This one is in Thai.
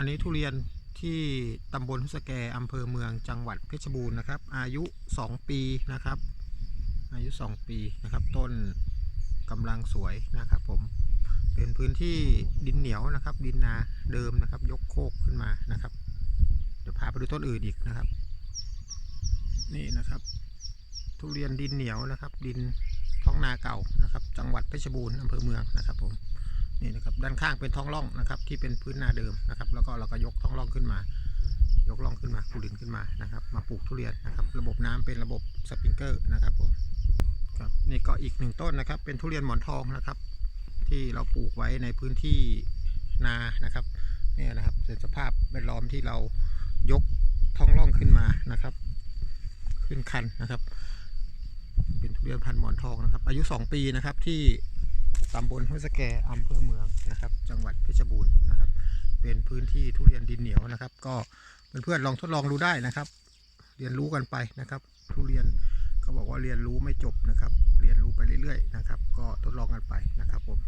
อันนี้ทุเรียนที่ตำบลหุสแกอำเภอเมืองจังหวัดเพชรบูรณ์นะครับ อายุ 2 ปีนะครับ อายุ 2 ปีนะครับ ต้นกำลังสวยนะครับ ผมเป็นพื้นที่ดินเหนียวนะครับ ดินนาเดิมนะครับ ยกโคกขึ้นมานะครับ เดี๋ยวพาไปดูต้นอื่นอีกนะครับ นี่นะครับ ทุเรียนดินเหนียวนะครับ ดินท้องนาเก่านะครับ จังหวัดเพชรบูรณ์อำเภอเมืองนะครับผม นี่นะครับด้านข้างเป็นท้องร่องนะครับที่เป็นพื้นนาเดิมนะครับแล้วก็เราก็ยกท้องร่องขึ้นมา ยกร่องขึ้นมาปูดินขึ้นมานะครับ มาปลูกทุเรียนนะครับ ระบบน้ำเป็นระบบสปริงเกอร์นะครับผมครับนี่ก็อีกหนึ่งต้นนะครับ เป็นทุเรียนหมอนทองนะครับ ที่เราปลูกไว้ในพื้นที่นานะครับเนี่ยนะครับเป็นสภาพแวดล้อมที่เรายกท้องร่องขึ้นมานะครับ ขึ้นคันนะครับ เป็นทุเรียนพันธุ์หมอนทองนะครับ อายุ 2 ปีนะครับที่ ตำบลห้วยสแกอำเภอเมืองนะครับ จังหวัดเพชรบูรณ์นะครับ เป็นพื้นที่ทุเรียนดินเหนียวนะครับ ก็เพื่อนๆลองทดลองดูได้นะครับ เรียนรู้กันไปนะครับ ทุเรียนเขาบอกว่าเรียนรู้ไม่จบนะครับ เรียนรู้ไปเรื่อยๆนะครับ ก็ทดลองกันไปนะครับผม